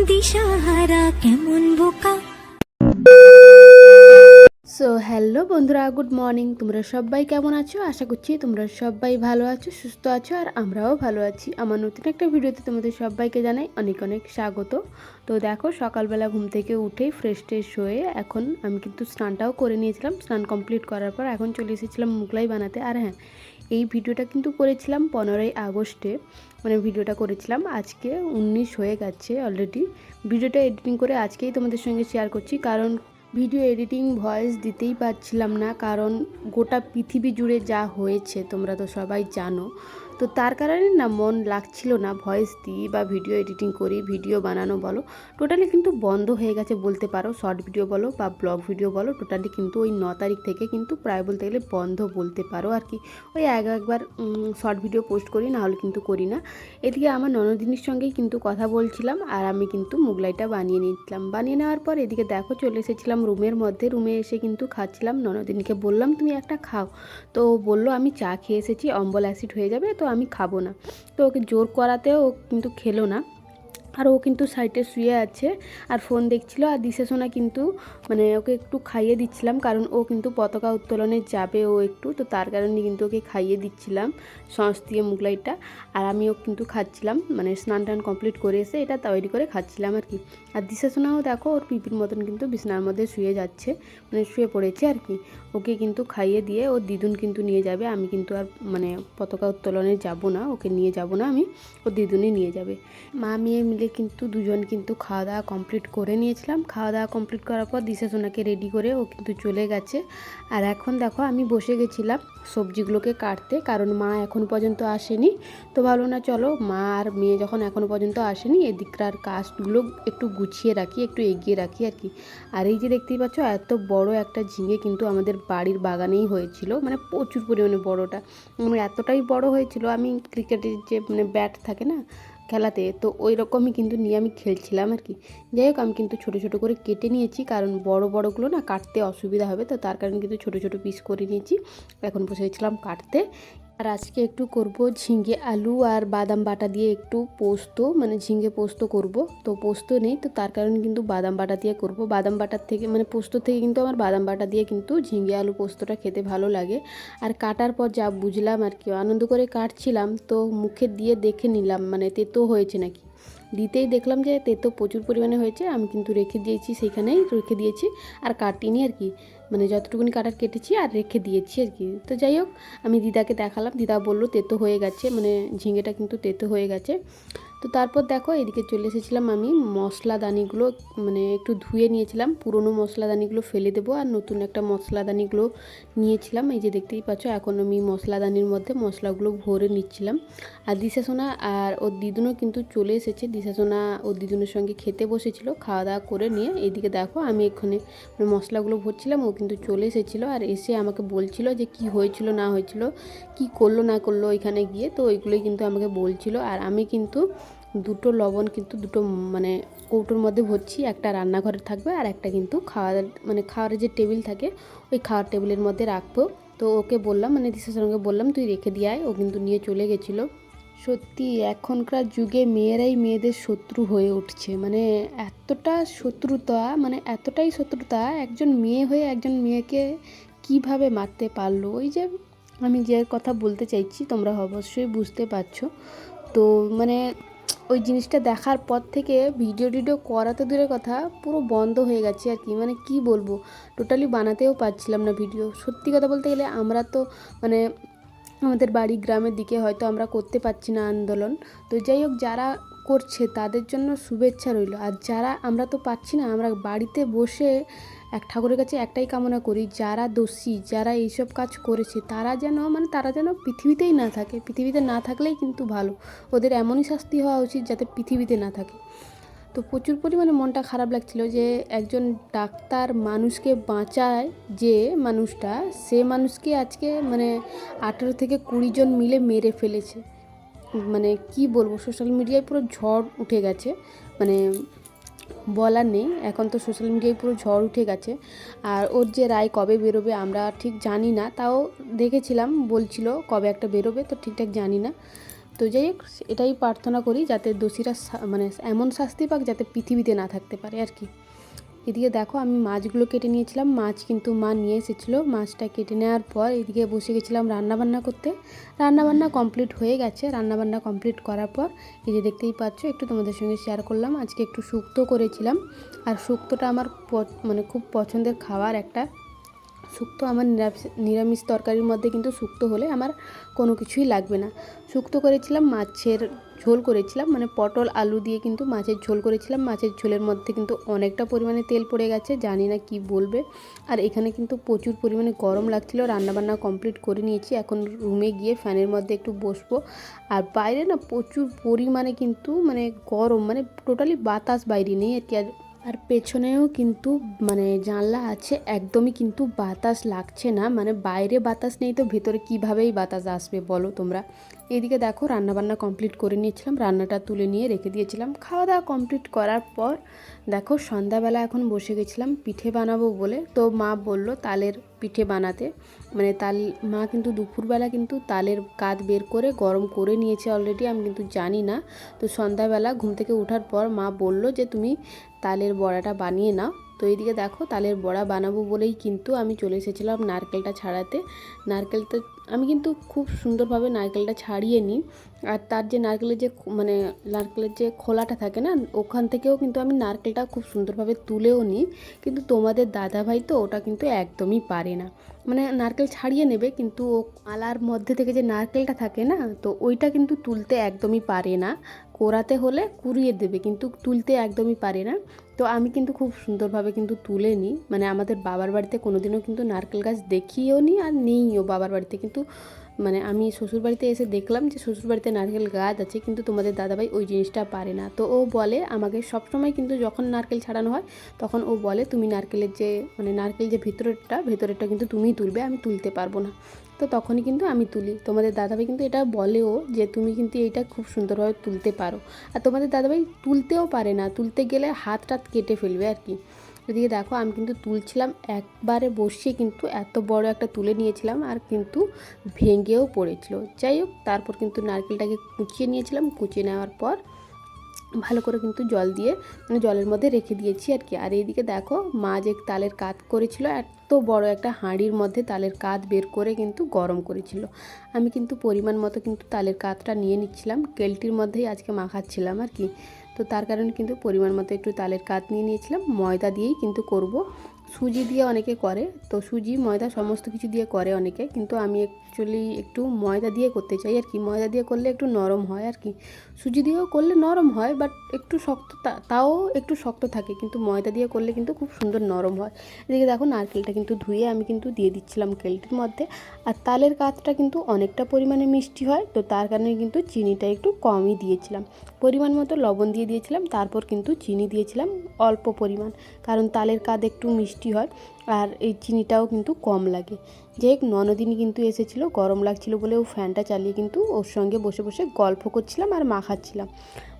তারা কেমন বোকা? সো হ্যালো বন্ধুরা গুড মর্নিং তোমরা সবাই কেমন আছো? আশা করছি তোমরা সবাই ভালো আছো, সুস্থ আছো, আর আমরাও ভালো আছি। আমার নতুন একটা ভিডিওতে তোমাদের সবাইকে জানাই অনেক অনেক স্বাগত। তো দেখো, সকালবেলা ঘুম থেকে উঠেই ফ্রেশ ট্রেশ হয়ে এখন আমি কিন্তু স্নানটাও করে নিয়েছিলাম। স্নান কমপ্লিট করার পর এখন চলে এসেছিলাম মুগলাই বানাতে। আর হ্যাঁ এই ভিডিওটা কিন্তু করেছিলাম পনেরোই আগস্টে মানে ভিডিওটা করেছিলাম, আজকে উনিশ হয়ে গেছে অলরেডি ভিডিওটা এডিটিং করে আজকেই তোমাদের সঙ্গে শেয়ার করছি, কারণ ভিডিও এডিটিং ভয়েস দিতেই পারছিলাম না, কারণ গোটা পৃথিবী জুড়ে যা হয়েছে, তোমরা তো সবাই জানো। তো তার কারণে না মন লাগছিল না ভয়েস দিই বা ভিডিও এডিটিং করি, ভিডিও বানানো বলো। টোটালি কিন্তু বন্ধ হয়ে গেছে বলতে পারো, শর্ট ভিডিও বলো বা ব্লগ ভিডিও বলো, টোটালি কিন্তু ওই ন তারিখ থেকে কিন্তু প্রায় বলতে গেলে বন্ধ বলতে পারো আর কি। ওই এক একবার শর্ট ভিডিও পোস্ট করি, না হলে কিন্তু করি না। এদিকে আমার ননদিনীর সঙ্গেই কিন্তু কথা বলছিলাম আর আমি কিন্তু মুগলাইটা বানিয়ে নিচ্ছিলাম বানিয়ে নেওয়ার পর এদিকে দেখো চলে এসেছিলাম রুমের মধ্যে, রুমে এসে কিন্তু খাচ্ছিলাম। ননদিনকে বললাম, তুমি একটা খাও। তো বলল, আমি চা খেয়ে এসেছি, অম্বল অ্যাসিড হয়ে যাবে, তো আমি খাব না। তো ওকে জোর করাতেও কিন্তু খেলো না। আর ও কিন্তু সাইডে শুয়ে আছে আর ফোন দেখছিল আর দিশে সোনা কিন্তু মানে ওকে একটু খাইয়ে দিচ্ছিলাম কারণ ও কিন্তু পতাকা উত্তোলনে যাবে ও একটু, তো তার কারণে কিন্তু ওকে খাইয়ে দিচ্ছিলাম সস দিয়ে মুগলাইটা। আর আমিও কিন্তু খাচ্ছিলাম মানে স্নান টান কমপ্লিট করে এসে এটা তৈরি করে খাচ্ছিলাম আর কি। আর দিশা সোনাও দেখো ওর পিপির মতন কিন্তু বিছনার মধ্যে শুয়ে যাচ্ছে মানে শুয়ে পড়েছে আর কি। ওকে কিন্তু খাইয়ে দিয়ে ওর দিদুন কিন্তু নিয়ে যাবে। আমি কিন্তু আর মানে পতাকা উত্তোলনে যাব না, ওকে নিয়ে যাব না আমি ওর দিদুনই নিয়ে যাবে। মা, মেয়ে মিলে কিন্তু দুজন কিন্তু খাওয়া দাওয়া কমপ্লিট করে নিয়েছিলাম। খাওয়া দাওয়া কমপ্লিট করার পর দিশা সোনাকে রেডি করে ও কিন্তু চলে গেছে। আর এখন দেখো আমি বসে গেছিলাম সবজিগুলোকে কাটতে, কারণ মা এখন পর্যন্ত আসেনি। তো ভালো না, চলো। মা আর মেয়ে যখন এখনও পর্যন্ত আসেনি, এদিককার কাজগুলো একটু গুছিয়ে রাখি, একটু এগিয়ে রাখি আর কি। আর এই যে দেখতেই পাচ্ছ, এত বড় একটা ঝিঙে কিন্তু আমাদের বাড়ির বাগানেই হয়েছিল মানে প্রচুর পরিমাণে বড়টা। মানে এতটাই বড় হয়েছিল, আমি ক্রিকেটের যে মানে ব্যাট থাকে না খেলাতে, তো ওই রকমই কিন্তু নিয়ে আমি খেলছিলাম আর কি। যাই হোক, আমি কিন্তু ছোটো ছোটো করে কেটে নিয়েছি, কারণ বড় বড়গুলো না কাটতে অসুবিধা হবে, তো তার কারণে কিন্তু ছোটো ছোটো পিস করে নিয়েছি। এখন বসেছিলাম কাটতে। আর আজকে একটু করব ঝিঙ্গে আলু আর বাদাম বাটা দিয়ে একটু পোস্ত মানে ঝিঙে পোস্ত করব। তো পোস্ত নেই, তো তার কারণে কিন্তু বাদাম বাটা দিয়ে করব। বাদাম বাটার থেকে মানে পোস্ত থেকে কিন্তু আমার বাদাম বাটা দিয়ে কিন্তু ঝিঙ্গে আলু পোস্তটা খেতে ভালো লাগে। আর কাটার পর যা বুঝলাম আর কি, আনন্দ করে কাটছিলাম, তো মুখে দিয়ে দেখে নিলাম মানে তেতো হয়েছে নাকি। দিতেই দেখলাম যে তেতো প্রচুর পরিমাণে হয়েছে, আমি কিন্তু রেখে দিয়েছি সেইখানেই রেখে দিয়েছি। আর কাটিনি আর কি মানে যতটুকুনি কাটার কেটেছি আর রেখে দিয়েছি আর কি। তো যাই হোক, আমি দিদাকে দেখালাম, দিদা বলল তেতো হয়ে গেছে মানে ঝিঙেটা কিন্তু তেতো হয়ে গেছে। তো তারপর দেখো এদিকে চলে এসেছিলাম আমি মশলাদানিগুলো মানে একটু ধুয়ে নিয়েছিলাম। পুরনো মশলাদানিগুলো ফেলে দেবো আর নতুন একটা মশলাদানিগুলো নিয়েছিলাম। এই যে দেখতেই পাচ্ছ, এখন আমি মশলাদানির মধ্যে মশলাগুলো ভরে নিচ্ছিলাম। আর দিশা সোনা আর ওর দিদুনও কিন্তু চলে এসেছে। দিশা সোনা ওর দিদুনের সঙ্গে খেতে বসেছিল, খাওয়া দাওয়া করে নিয়ে। এদিকে দেখো আমি এখানে মানে মশলাগুলো ভরছিলাম, ও কিন্তু চলে এসেছিল আর এসে আমাকে বলছিল যে কি হয়েছিল, না হয়েছিল, কি করল, না করল ওইখানে গিয়ে। তো ওইগুলোই কিন্তু আমাকে বলছিল। আর আমি কিন্তু দুটো লবণ কিন্তু দুটো মানে কৌটোর মধ্যে ভরছি, একটা রান্নাঘরে থাকবে আর একটা কিন্তু খাওয়ার মানে খাওয়ার যে টেবিল থাকে, ওই খাওয়ার টেবিলের মধ্যে রাখব। তো ওকে বললাম মানে দিশার সঙ্গে বললাম, তুই রেখে দিয়ে আয়। ও কিন্তু নিয়ে চলে গেছিল। সত্যি এখনকার যুগে মেয়েরাই মেয়েদের শত্রু হয়ে উঠছে। মানে এতটা শত্রুতা মানে এতটাই শত্রুতা, একজন মেয়ে হয়ে একজন মেয়েকে কীভাবে মারতে পারল? ওই যে আমি যে কথা বলতে চাইছি, তোমরা অবশ্যই বুঝতে পারছ। তো মানে ওই জিনিসটা দেখার পর থেকে ভিডিও টিডিও করা তো দূরের কথা, পুরো বন্ধ হয়ে গেছে আর কি। মানে কি বলব? টোটালি বানাতেও পারছিলাম না ভিডিও। সত্যি কথা বলতে গেলে আমরা তো মানে আমাদের বাড়ি গ্রামের দিকে হয়তো আমরা করতে পারছি না আন্দোলন। তো যাই হোক, যারা করছে তাদের জন্য শুভেচ্ছা রইল। আর যারা আমরা তো পাচ্ছি না, আমরা বাড়িতে বসে এক ঠাকুরের কাছে একটাই কামনা করি, যারা দোষী, যারা এইসব কাজ করেছে, তারা যেন মানে তারা যেন পৃথিবীতেই না থাকে। পৃথিবীতে না থাকলেই কিন্তু ভালো। ওদের এমনই শাস্তি হওয়া উচিত যাতে পৃথিবীতে না থাকে। তো প্রচুর পরিমাণে মনটা খারাপ লাগছিল যে একজন ডাক্তার মানুষকে বাঁচায় যে মানুষটা, সে মানুষকে আজকে মানে আঠেরো থেকে কুড়ি জন মিলে মেরে ফেলেছে। মানে কি বলব, সোশ্যাল মিডিয়ায় পুরো ঝড় উঠে গেছে। মানে বলার নেই। এখন তো সোশ্যাল মিডিয়ায় পুরো ঝড় উঠে গেছে। আর ওর যে রায় কবে বেরোবে আমরা ঠিক জানি না। তাও দেখেছিলাম, বলছিল কবে একটা বেরোবে, তো ঠিকঠাক জানি না। তো যাই হোক, এটাই প্রার্থনা করি যাতে দোষীরা মানে এমন শাস্তি পাক যাতে পৃথিবীতে না থাকতে পারে, আর কি। এদিকে দেখো, আমি মাছগুলো কেটে নিয়েছিলাম। মাছ কিন্তু মা নিয়ে এসেছিল। মাছটা কেটে নেওয়ার পর এদিকে বসে গেছিলাম রান্নাবান্না করতে। রান্নাবান্না কমপ্লিট হয়ে গেছে। রান্নাবান্না কমপ্লিট করার পর এই যে দেখতেই পাচ্ছ, একটু তোমাদের সঙ্গে শেয়ার করলাম। আজকে একটু শুক্তো করেছিলাম। আর শুক্তোটা আমার মানে খুব পছন্দের খাবার একটা। শুক্তো আমার নিরামিষ নিরামিষ তরকারির মধ্যে কিন্তু শুক্তো হলে আমার কোনো কিছুই লাগবে না। শুক্তো করেছিলাম মাছের ঝোল করেছিলাম মানে পটল, আলু দিয়ে কিন্তু মাছের ঝোল করেছিলাম। মাছের ঝোলের মধ্যে কিন্তু অনেকটা পরিমাণে তেল পড়ে গেছে, জানি না কি বলবে। আর এখানে কিন্তু প্রচুর পরিমাণে গরম লাগছিল, রান্নাবান্না কমপ্লিট করে নিয়েছি। এখন রুমে গিয়ে ফ্যানের মধ্যে একটু বসবো। আর বাইরে না প্রচুর পরিমাণে কিন্তু মানে গরম মানে টোটালি বাতাস বাইরে নেই আর কি। আর আর পেছনেও কিন্তু মানে জানলা আছে, একদমই কিন্তু বাতাস লাগছে না। মানে বাইরে বাতাস নেই তো, ভেতরে কীভাবেই বাতাস আসবে বলো তোমরা? এদিকে দেখো রান্নাবান্না কমপ্লিট করে নিয়েছিলাম, রান্নাটা তুলে নিয়ে রেখে দিয়েছিলাম। খাওয়া দাওয়া কমপ্লিট করার পর দেখো সন্ধ্যাবেলা এখন বসে গেছিলাম পিঠে বানাবো বলে। তো মা বলল, তালের পিঠে বানাতে। মানে তাল, মা কিন্তু দুপুরবেলা কিন্তু তালের কাত বের করে গরম করে নিয়েছে অলরেডি আমি কিন্তু জানি না। তো সন্ধ্যাবেলা ঘুম থেকে ওঠার পর মা বলল যে, তুমি তালের বড়াটা বানিয়ে নাও। তো এইদিকে দেখো তালের বড়া বানাবো বলেই কিন্তু আমি চলে এসেছিলাম নারকেলটা ছাড়াতে। নারকেলটা, আমি কিন্তু খুব সুন্দরভাবে নারকেলটা ছাড়িয়ে নিই। আর তার যে নারকেলের যে মানে নারকেলের যে খোলাটা থাকে না, ওখান থেকেও কিন্তু আমি নারকেলটা খুব সুন্দরভাবে তুলেও নিই। কিন্তু তোমাদের দাদাভাই তো ওটা কিন্তু একদমই পারে না। মানে নারকেল ছাড়িয়ে নেবে, কিন্তু ও আলার মধ্যে থেকে যে নারকেলটা থাকে না, তো ওইটা কিন্তু তুলতে একদমই পারে না। কোরাতে হলে কুড়িয়ে দেবে, কিন্তু তুলতে একদমই পারে না। তো আমি কিন্তু খুব সুন্দরভাবে কিন্তু তুলে নিই। মানে আমাদের বাবার বাড়িতে কোনোদিনও কিন্তু নারকেল গাছ দেখিও নি আর নেইও বাবার বাড়িতে। কিন্তু মানে আমি শ্বশুর বাড়িতে এসে দেখলাম যে শ্বশুর বাড়িতে নারকেল গাছ আছে, কিন্তু তোমাদের দাদাভাই ওই জিনিসটা পারে না। তো ও বলে আমাকে সবসময় কিন্তু যখন নারকেল ছাড়ানো হয়, তখন ও বলে, তুমি নারকেলের যে মানে নারকেল যে ভিতরেরটা, ভেতরেরটা কিন্তু তুমিই তুলবে, আমি তুলতে পারব না। তো তখনই কিন্তু আমি তুলি। তোমাদের দাদাভাই কিন্তু এটা বলেও যে তুমি কিন্তু এইটা খুব সুন্দরভাবে তুলতে পারো। আর তোমাদের দাদাভাই তুলতেও পারে না। তুলতে গেলে হাত টাত কেটে ফেলবে আর কি। এদিকে দেখো, আমি কিন্তু তুলছিলাম, একবারে বসিয়ে কিন্তু এত বড় একটা তুলে নিয়েছিলাম আর কিন্তু ভেঙেও পড়েছিল। যাই হোক, তারপর কিন্তু নারকেলটাকে কুচিয়ে নিয়েছিলাম। কুচিয়ে নেওয়ার পর ভালো করে কিন্তু জল দিয়ে মানে জলের মধ্যে রেখে দিয়েছি আর কি। আর এইদিকে দেখো, মা যে তালের কাত করেছিল, এত বড় একটা হাঁড়ির মধ্যে তালের কাত বের করে কিন্তু গরম করেছিল। আমি কিন্তু পরিমাণ মতো কিন্তু তালের কাতটা নিয়ে নিচ্ছিলাম, কেলটির মধ্যেই আজকে মাখাচ্ছিলাম আর কি। তো তার কারণে কিন্তু পরিমাণ মতো একটু তালের কাত নিয়ে নিয়েছিলাম, ময়দা দিয়েই কিন্তু করব। সুজি দিয়ে অনেকে করে, তো সুজি, ময়দা সমস্ত কিছু দিয়ে করে অনেকে, কিন্তু আমি অ্যাকচুয়ালি একটু ময়দা দিয়ে করতে চাই। আর কি, ময়দা দিয়ে করলে একটু নরম হয় আর কি। সুজি দিয়েও করলে নরম হয় বাট একটু শক্ত তাও একটু শক্ত থাকে, কিন্তু ময়দা দিয়ে করলে কিন্তু খুব সুন্দর নরম হয়। এদিকে দেখো নারকেলটা কিন্তু ধুয়ে আমি কিন্তু দিয়ে দিচ্ছিলাম কেলটির মধ্যে। আর তালের কাতটা কিন্তু অনেকটা পরিমাণে মিষ্টি হয়, তো তার কারণে কিন্তু চিনিটা একটু কমই দিয়েছিলাম। পরিমাণ মতো লবণ দিয়ে দিয়েছিলাম, তারপর কিন্তু চিনি দিয়েছিলাম অল্প পরিমাণ, কারণ তালের কাদ একটু মিষ্টি হয়। আর এই চিনিটাও কিন্তু কম লাগে। যে হোক, ননদিনী কিন্তু এসেছিল, গরম লাগছিল বলে ও ফ্যানটা চালিয়ে কিন্তু ওর সঙ্গে বসে বসে গল্প করছিলাম আর মাখাচ্ছিলাম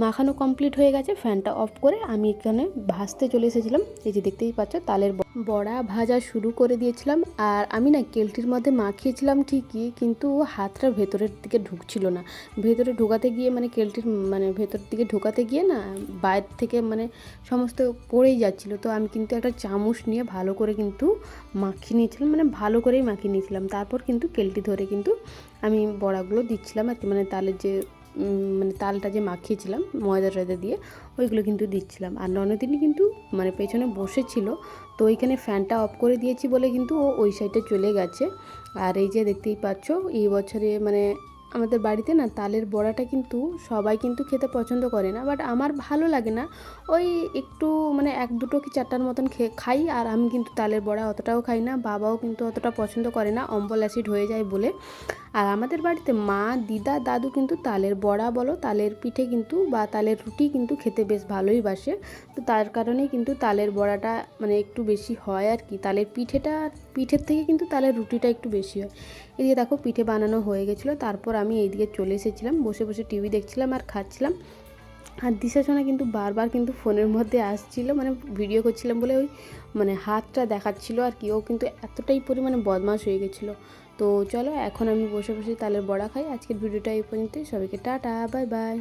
মাখানো কমপ্লিট হয়ে গেছে ফ্যানটা অফ করে আমি এখানে ভাজতে চলে এসেছিলাম। এই যে দেখতেই পাচ্ছ, তালের বড়া ভাজা শুরু করে দিয়েছিলাম। আর আমি না কেলটির মধ্যে মাখিয়েছিলাম ঠিকই, কিন্তু হাতটা ভেতরের দিকে ঢুকছিল না। ভেতরে ঢোকাতে গিয়ে মানে কেলটির মানে ভেতর দিকে ঢোকাতে গিয়ে না বাইরে থেকে মানে সমস্ত পড়েই যাচ্ছিল। তো আমি কিন্তু একটা চামচ নিয়ে ভালো করে কিন্তু মাখিয়ে নিয়েছিলাম মানে ভালো করেই মাখিয়ে নিয়েছিলাম। তারপর কিন্তু কেলটি ধরে কিন্তু আমি বড়াগুলো দিচ্ছিলাম আর মানে তালের যে মানে তালটা যে মাখিয়েছিলাম, ময়দা টয়দা দিয়ে, ওইগুলো কিন্তু দিচ্ছিলাম। আর ননদিনই কিন্তু মানে পেছনে বসেছিল, তো ওইখানে ফ্যানটা অফ করে দিয়েছি বলে কিন্তু ও ওই সাইডে চলে গেছে। আর এই যে দেখতেই পাচ্ছ, এই বছরে মানে আমাদের বাড়িতে না তালের বড়াটা কিন্তু সবাই কিন্তু খেতে পছন্দ করে না বাট আমার ভালো লাগে না। ওই একটু মানে এক দুটো কি চারটার মতন খেয়ে খাই আর আমি কিন্তু তালের বড়া অতটাও খাই না, বাবাও কিন্তু অতটা পছন্দ করে না, অম্বল অ্যাসিড হয়ে যায় বলে। আর আমাদের বাড়িতে মা, দিদা, দাদু কিন্তু তালের বড়া বলো, তালের পিঠে কিন্তু বা তালের রুটি কিন্তু খেতে বেশ ভালোই বাসে। তো তার কারণেই কিন্তু তালের বড়াটা মানে একটু বেশি হয় আর কি, তালের পিঠেটা পিঠের থেকে কিন্তু তালের রুটিটা একটু বেশি হয়। এদিকে দেখো পিঠে বানানো হয়ে গেছিল, তারপর আমি এইদিকে চলে এসেছিলাম, বসে বসে টিভি দেখছিলাম আর খাচ্ছিলাম। আর দিশা সোনা কিন্তু বারবার কিন্তু ফোনের মধ্যে আসছিল মানে ভিডিও করছিলাম বলে ওই মানে হাতটা দেখাচ্ছিল আর কি, ও কিন্তু এতটাই পরিমাণে বদমাশ হয়ে গেছিল। তো চলো এখন আমি বসে বসে তালের বড়া খাই, আজকের ভিডিওটা এই পর্যন্তই, সবাইকে টাটা বাই বাই